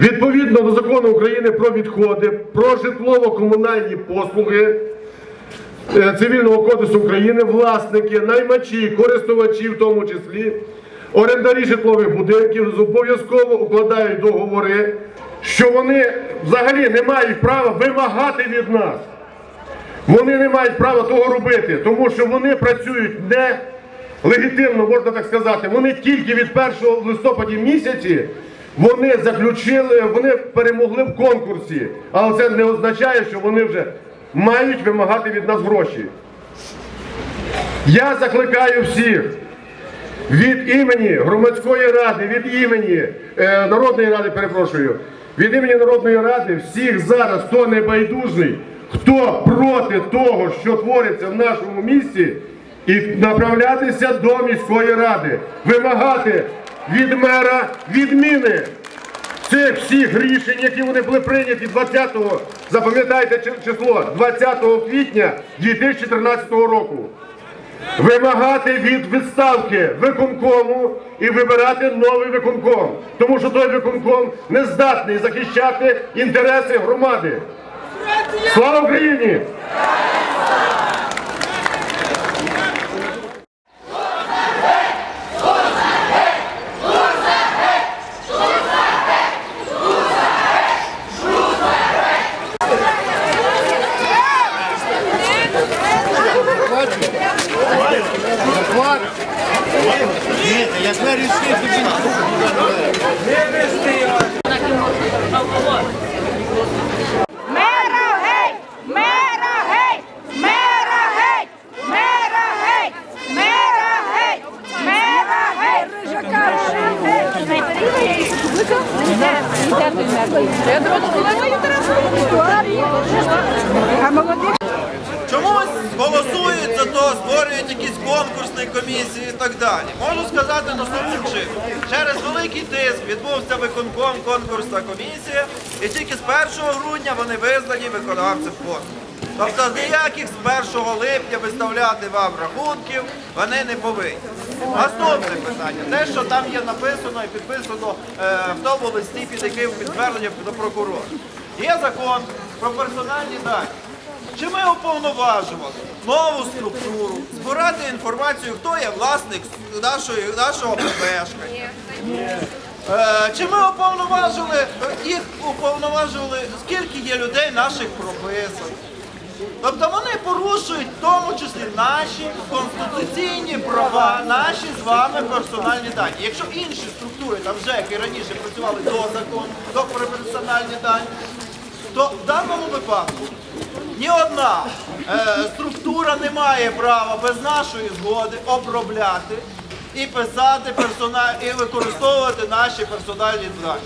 Відповідно до закону України про відходи, про житлово-комунальні послуги е, Цивільного кодексу України, власники, наймачі, користувачі, в тому числі, орендарі житлових будинків обов'язково укладають договори, що вони взагалі не мають права вимагати від нас. Вони не мають права того робити, тому що вони працюють не легітимно, можна так сказати. Вони тільки від 1 листопаді місяці вони заключили, вони перемогли в конкурсі. Але це не означає, що вони вже мають вимагати від нас гроші. Я закликаю всіх від імені громадської ради, від імені е, Народної ради, перепрошую, від імені Народної ради всіх зараз, хто не байдужний, хто проти того, що твориться в нашому місті, і направлятися до міської ради, вимагати від мера відміни цих всіх рішень, які вони були прийняті 20-го, запам'ятайте чи- число, 20 квітня 2014 року вимагати від відставки виконкому і вибирати новий виконком. Тому що той виконком не здатний захищати інтереси громади. Слава Україні! Ні, я ж вирішив, тобі Мера геть! Мера геть! Мера геть! Мера геть! Мера геть! Мера геть! Рижака Чомусь голосують за то, створюють якісь конкурсні комісії і так далі. Можу сказати наступним чином. Через великий тиск відбувся виконком конкурсна комісія, і тільки з 1 грудня вони визнані виконавцем конкурсу. Тобто ніяких з 1 липня виставляти вам рахунків вони не повинні. Наступне питання. Те, що там є написано і підписано е, в тому листі, під яким підтвердження до прокурора. Є закон про персональні дані. Чи ми уповноважували нову структуру, збирати інформацію, хто є власник нашої, нашого помешкання? Е, Чи ми уповноважили їх уповноважували, скільки є людей наших прописаних? Тобто вони порушують в тому числі наші конституційні права, наші з вами персональні дані. Якщо інші структури, там вже які раніше працювали до закону, до персональні дані, то в даному випадку ні одна е, структура не має права без нашої згоди обробляти і писати персональ і використовувати наші персональні дані.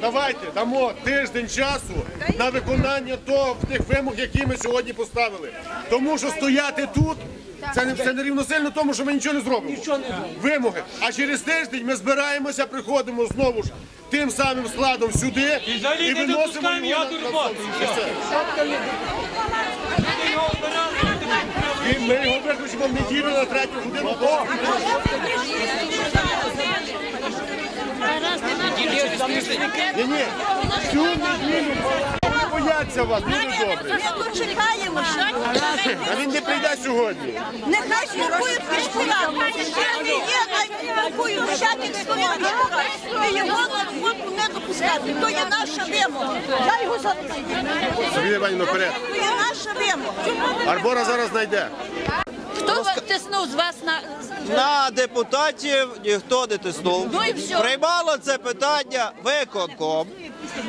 Давайте дамо тиждень часу на виконання того тих вимог, які ми сьогодні поставили. Тому що стояти тут. Це не, це не рівносильно тому, що ми нічого не зробимо. Вимоги. А через тиждень ми збираємося, приходимо знову ж тим самим складом сюди і, виносимо його на, ядерну на бомбу. і все. І ми в неділю на третю годину. Ні, ні, всю неділю бояться вас, дуже добре. Чекаємо, А він не прийде сьогодні. нехай спілкують пішкула. Ще є, хай спілкують всяких сторін пішкула. І його на не допускати. То є наша вимога. Я його запитаю. Сергій Іванівна, вперед. То є наша вимога. Арбора зараз знайде. Хто вас тиснув з вас на На депутатів ніхто не тиснув. Ну і все. Приймало це питання виконком.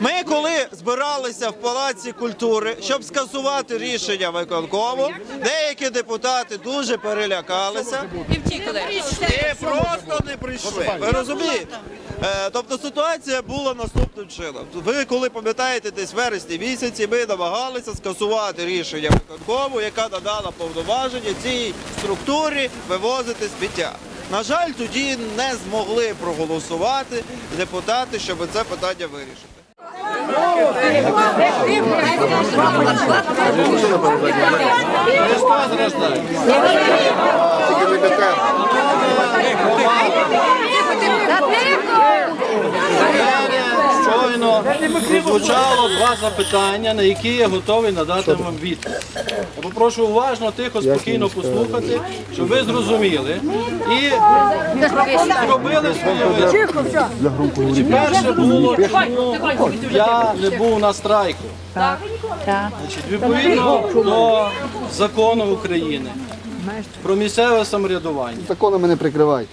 Ми коли збиралися в Палаці культури, щоб скасувати рішення виконкому, деякі депутати дуже перелякалися і втікли? і просто не прийшли. Ви розумієте? Е, Тобто ситуація була наступним чином. Ви коли пам'ятаєте, десь в вересні місяці ми намагалися скасувати рішення виконкому, яка надала повноваження цій структурі вивозити сміття. На жаль, тоді не змогли проголосувати депутати, щоб це питання вирішити. Та тихо! Щойно Прозвучало два запитання, на які я готовий надати вам відповідь. Я попрошу уважно, тихо, спокійно послухати, щоб ви зрозуміли і зробили своє висновки. Перше було, чому я не був на страйку? Значить, відповідно до закону України про місцеве самоврядування. Законами не прикривай.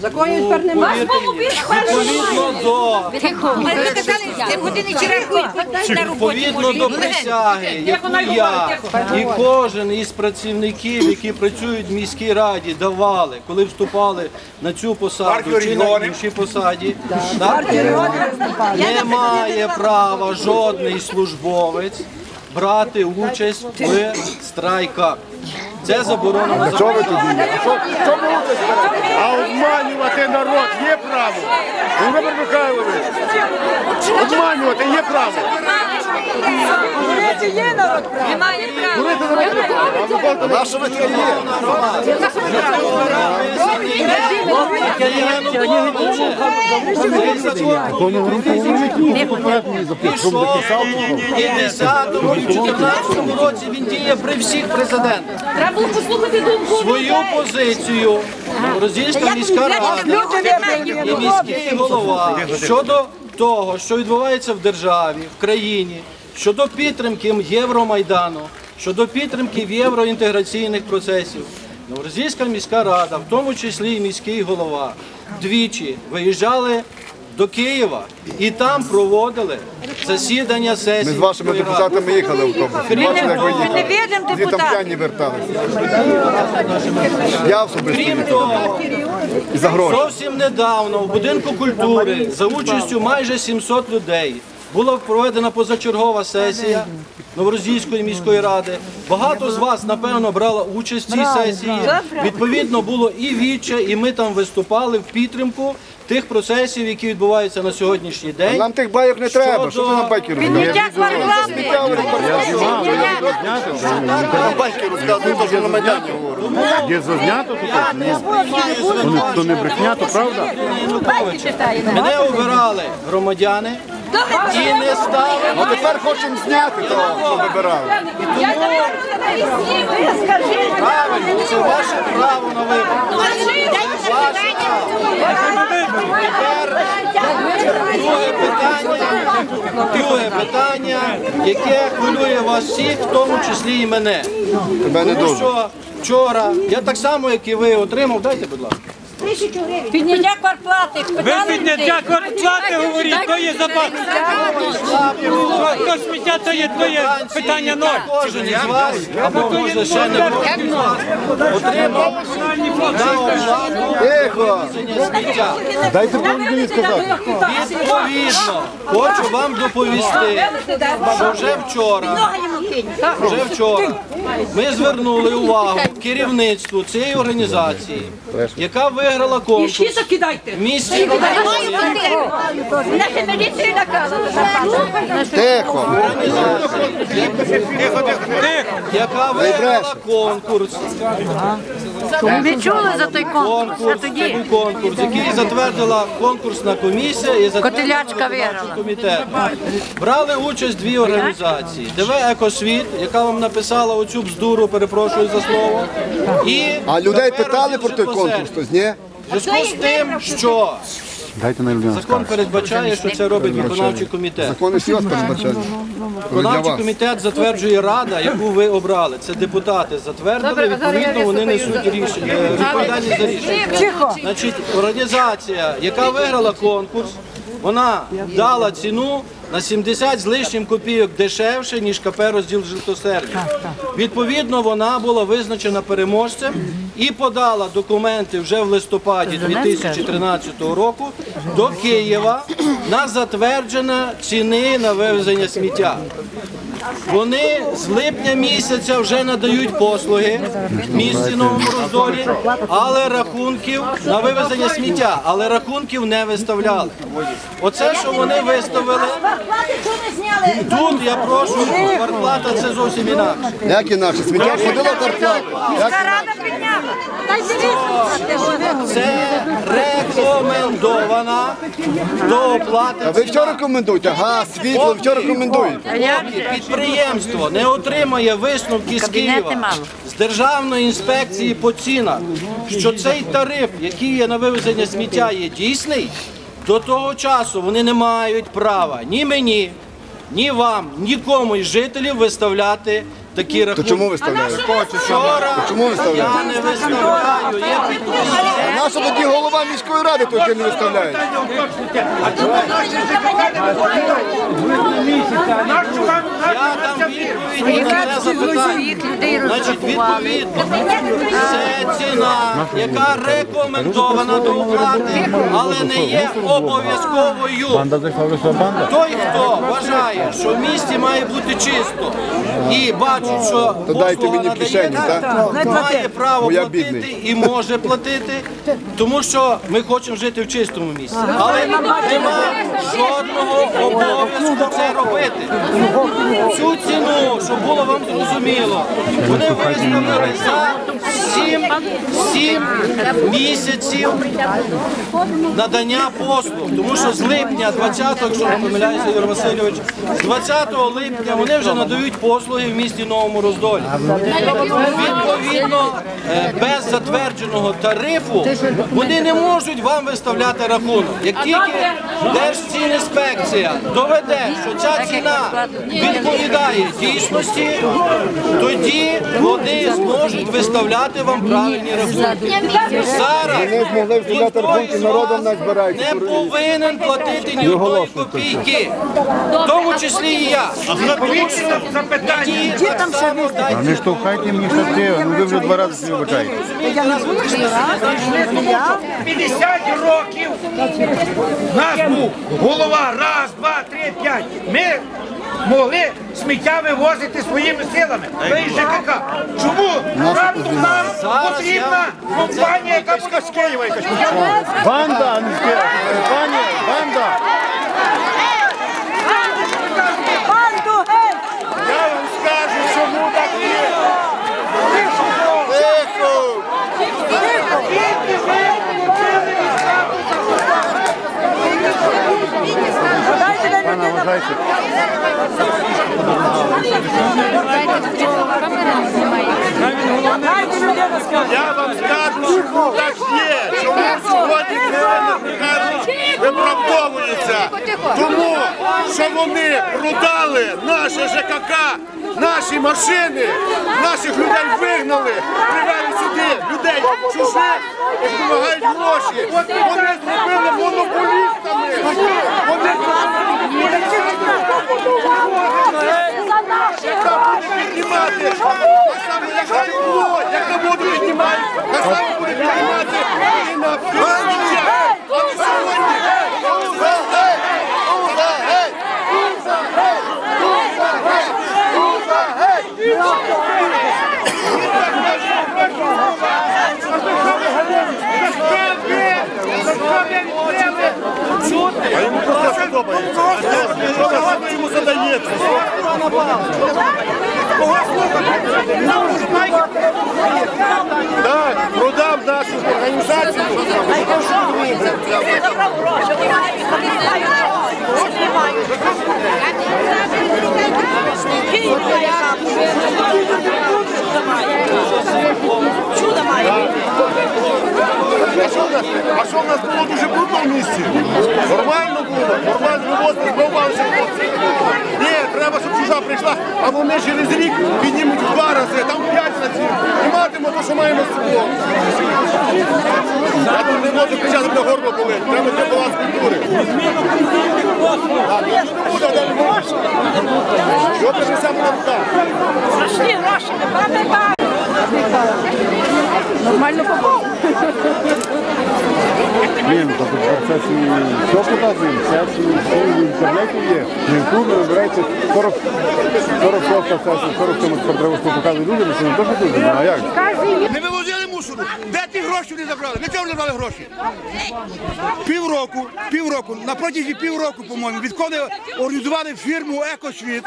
Законів тепер немає. Відповідно до Відповідно до присяги, яку я і кожен із працівників, які працюють в міській раді, давали, коли вступали на цю посаду чи на інші посаді, так, не має права жодний службовець брати участь в страйках. Це заборонено законом. А обманювати народ є право. Володимир Михайлович, обманювати є право. Немає права. Говорити народ не право. А Микола Наша ви таке є. Пішов і в 10-му, і в 14-му році він діє при всіх президентах. Треба було послухати думку Свою позицію Роздільська міська рада і міський голова щодо того, що відбувається в державі, в країні, щодо підтримки Євромайдану, щодо підтримки євроінтеграційних процесів. Новорозійська міська рада, в тому числі і міський голова, двічі виїжджали до Києва і там проводили засідання сесії. Ми з вашими депутатами їхали в тому. Їхали. Там п'яні верталися. Я особисто Крім їхав. того, І за гроші. Зовсім недавно в будинку культури за участю майже 700 людей була проведена позачергова сесія Новорозійської міської ради. Багато з вас, напевно, брала участь в цій сесії. Відповідно, було і віче, і ми там виступали в підтримку тих процесів, які відбуваються на сьогоднішній день. Нам тих байок не треба. Що ти нам байки розказуєш? Нам байки розказують, то що на Майдані говорять. Є зазнято тут? То не брехня, то правда? Мене обирали громадяни і не ставили. А тепер хочемо зняти того, що вибирали. Правильно, це ваше право на вибір. Ваше право. Тепер друге питання, друге питання, яке хвилює вас всіх, в тому числі і мене. Тебе не Тому дуже. що вчора я так само, як і ви, отримав, дайте, будь ласка. Підняття квартплати. Ви підняття квартплати говоріть, то є запас. То сміття, то є, то є питання ноль. Кожен із вас, або може ще не кожен отримав Тихо! сміття. Дайте мені сказати. Відповідно, хочу вам доповісти, що вже вчора, вже вчора ми звернули увагу керівництву цієї організації, яка виграла конкурс в місті Наша міліція наказана. Тихо! яка виграла конкурс. Ви чули за той конкурс? Конкурс, це був конкурс, який затвердила конкурсна комісія і затвердила комітет. Брали участь дві організації. ДВ Екосвіт, яка вам написала оцю бздуру, перепрошую за слово. І А людей питали про той конкурс, Житомир». хтось ні? Зв'язку з тим, що Дайте на людину закон передбачає, що це робить виконавчий комітет. Закони всі вас передбачають. Виконавчий комітет затверджує рада, яку ви обрали. Це депутати затвердили, відповідно вони несуть рішення, е, відповідальність за рішення. Значить, організація, яка виграла конкурс, вона дала ціну на 70 з лишнім копійок дешевше, ніж КП розділ житосервіс. Відповідно, вона була визначена переможцем і подала документи вже в листопаді 2013 року до Києва на затвердження ціни на вивезення сміття. Вони з липня місяця вже надають послуги в місті Новому Роздолі, але рахунків на вивезення сміття, але рахунків не виставляли. Оце, що вони виставили, тут я прошу, зарплата це зовсім інакше. Як інакше? Сміття ходила зарплата. Як Рада підняла. Та й дивіться. Це рекомендована до оплати. А ви що рекомендуєте? Газ, світло, що рекомендуєте? Підприємство не отримає висновки з Києва. з Державної інспекції по цінах, що цей тариф, який є на вивезення сміття, є дійсний, до того часу вони не мають права ні мені, ні вам, нікому із жителів виставляти такі То чому виставляєте? Вчора Чому виставляєте? я не виставляю, є підприємство. А наша тоді голова міської ради тільки не виставляє. Я дам відповідь на це запитання. Значить, відповідно, це ціна, яка рекомендована до оплати, але не є обов'язковою. Той, хто вважає, що в місті має бути чисто і бачить, що То дайте послуга мені в надається, має право Бо я платити бідний. і може платити, тому що ми хочемо жити в чистому місці. Але немає жодного обов'язку це робити. Цю ціну, щоб було вам зрозуміло, вони виставили за 7, 7 місяців надання послуг. Тому що з липня 20-го, якщо не помиляюся, Ігор Васильович, з 20 липня вони вже надають послуги в місті Новому Роздолі. Відповідно, е, без затвердженого тарифу вони не можуть вам виставляти рахунок. Як тільки Держцінінспекція доведе, що ця ціна відповідає дійсності, тоді вони зможуть виставляти вам правильні рахунки. Зараз ніхто не повинен платити ні одної копійки, в тому числі і я. Ті так само дайте Не штовхайте мені штовхи, ну ви вже два рази вибачаєте. 50 років. Нас був голова, раз, два, три, п'ять. Ми могли сміття вивозити своїми силами. Та й ЖКХ. Чому раптом нам потрібна компанія, яка буде з Києва? Банда, а не скіра. Пані, банда. Банду, гей! Я вам скажу, чому так є. Тихо! Пане, вважайте. Я вам скажу, що так є. Чому сьогодні виправдовується. Тому, що вони продали наше ЖКК, наші машини, наших людей вигнали, привели сюди людей чужих і вимагають гроші. Вони зробили монополістами. Вони яка буде піднімати. Само, як тепло, яке воду піднімають, так само буде піднімати сміття. Але сьогодні А йому нашу організацію. Чудо має. А що? А що в нас було дуже брудно в місті? Нормально було, нормально вивозили, збивалися хлопці. Ні, треба, щоб чужа прийшла, а вони через рік піднімуть в два рази, там п'ять разів. І матимемо те, що маємо з собою. Я тут не можу кричати, мене горло болить. Треба для баланс культури. А, ну, не буде. Що ти ж саме на руках? Страшні гроші, не пам'ятаю. Нормально попав. Ні, ну це все показує, всі в інтернеті є. Ютубі вибирається 40, 46 сесія, 47 треба показує людям, що не то, що дуже, а як? Не вивозили мусору. Де ті гроші вони забрали? На чому вони брали гроші? Півроку, півроку, на протязі півроку, по-моєму, відколи організували фірму Екосвіт,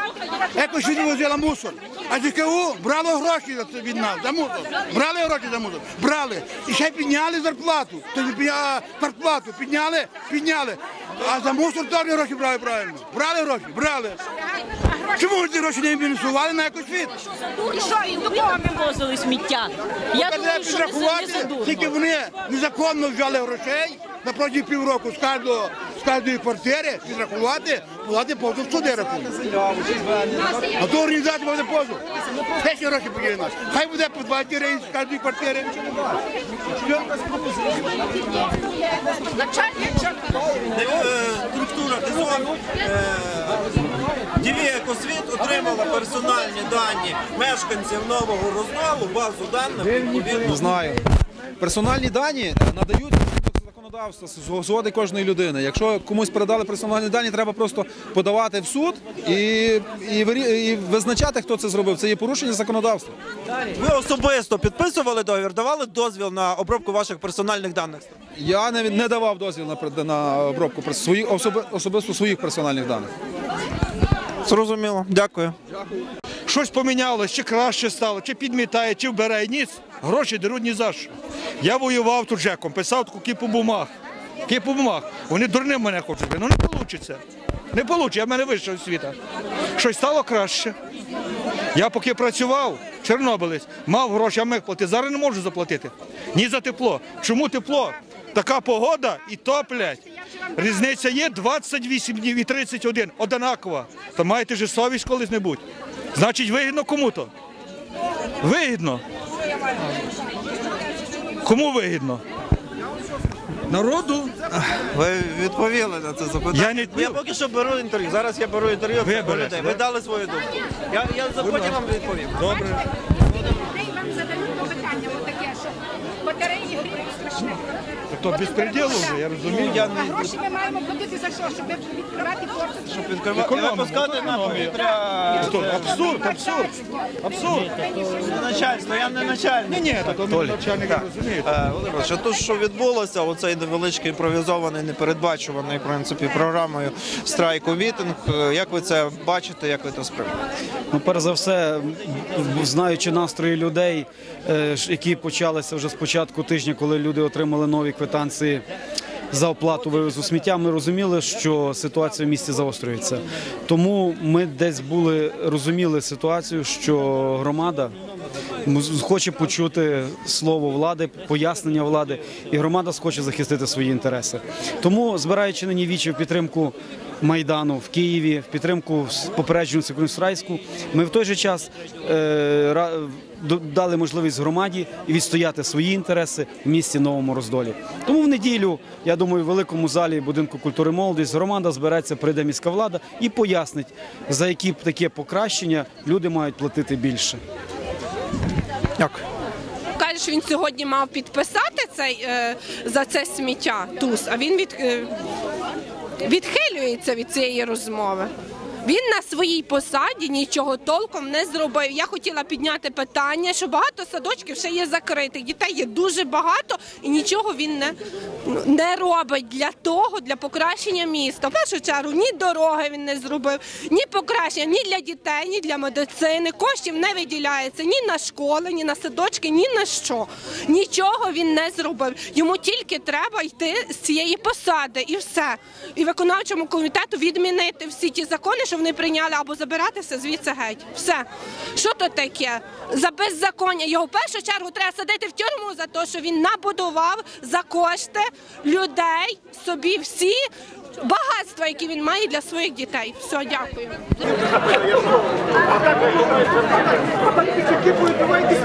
Екосвіт вивозила мусор. А ДКУ брало гроші від нас, за мусор. Брали гроші за мусор, брали. І ще підняли зарплату. Тобто зарплату, підняли, підняли. А за мусор теж гроші брали правильно. Брали гроші, брали. Чому ці гроші не мінусували на Екосвіт? І що, і до кого ми возили сміття? Я Треба думаю, що не підрахувати, задурно. Тільки вони незаконно взяли грошей на протягом півроку з кожного кожної квартири, підрахувати, влади позов в суди рахують. А то організація буде позов. Де ці гроші поділи нас? Хай буде по 20 гривень з кожної квартири. Е, структура ТИСО Діві Екосвіт отримала персональні дані мешканців нового роздолу, базу даних відповідно. Знаю. Персональні дані е, надають згідно законодавства згоди кожної людини. Якщо комусь передали персональні дані, треба просто подавати в суд і, і, і визначати, хто це зробив. Це є порушення законодавства. Ви особисто підписували договір, давали дозвіл на обробку ваших персональних даних. Я не, не давав дозвіл на, на обробку своїх, особи, особисто своїх персональних даних. Зрозуміло, дякую. Щось помінялось, чи краще стало, чи підмітає, чи вбирає. Ніц. Гроші деруть ні за що. Я воював тут жеком, писав таку кіпу бумаг. Кіпу бумаг. Вони дурним мене хочуть. Ну не вийде. Не вийде, я в мене вища освіта. Щось стало краще. Я поки працював, чорнобилець, мав гроші, а міг платити. Зараз не можу заплатити. Ні за тепло. Чому тепло? Така погода і топлять. Різниця є 28 днів і 31. Одинакова. То маєте ж совість колись-небудь. Значить, вигідно кому-то. Вигідно. Кому вигідно? Народу. Ви відповіли на це запитання. Я не я поки що беру інтерв'ю. Зараз я беру інтерв'ю Ви людей. Ви дали свою думку. Я, я за- потім вам відповім. Добре. Вам задають питання таке, що батареї гріють страшне. То безпреділ вже, я розумію. Я А гроші ми маємо платити за що? Щоб відкривати порти? щоб відкривати і випускати на повітря. Що, абсурд, абсурд. Абсурд. Не начальство, я не начальник. Ні, ні, то ми начальник розумієте. Е, що то, що відбулося, оцей невеличкий імпровізований, непередбачуваний в принципі програмою страйку мітинг. е, Як ви це бачите, як ви це сприймаєте? Ну, перш за все, знаючи настрої людей, е, які почалися вже з початку тижня, коли люди отримали нові квитанції за оплату вивозу сміття, ми розуміли, що ситуація в місті заострюється. Тому ми десь були розуміли ситуацію, що громада хоче почути слово влади, пояснення влади, і громада схоче захистити свої інтереси. Тому, збираючи нині вічі в підтримку Майдану в Києві, в підтримку попереджену Секундстрайську, ми в той же час е, дали можливість громаді відстояти свої інтереси в місті Новому Роздолі. Тому в неділю, я думаю, в великому залі будинку культури молодість громада збереться, прийде міська влада і пояснить, за які б таке покращення люди мають платити більше. Дякую. Кажеш, він сьогодні мав підписати цей е, за це сміття туз, а він від, е, відхилюється від цієї розмови. Він на своїй посаді нічого толком не зробив. Я хотіла підняти питання, що багато садочків ще є закритих. Дітей є дуже багато і нічого він не, не робить для того, для покращення міста. В першу чергу ні дороги він не зробив, ні покращення ні для дітей, ні для медицини. Коштів не виділяється ні на школи, ні на садочки, ні на що. Нічого він не зробив. Йому тільки треба йти з цієї посади і все. І виконавчому комітету відмінити всі ті закони, що вони прийняли, або забиратися звідси геть. Все. Що то таке? За беззаконня. Його в першу чергу треба садити в тюрму за те, що він набудував за кошти людей собі всі багатства, які він має для своїх дітей. Все, дякую. Давайте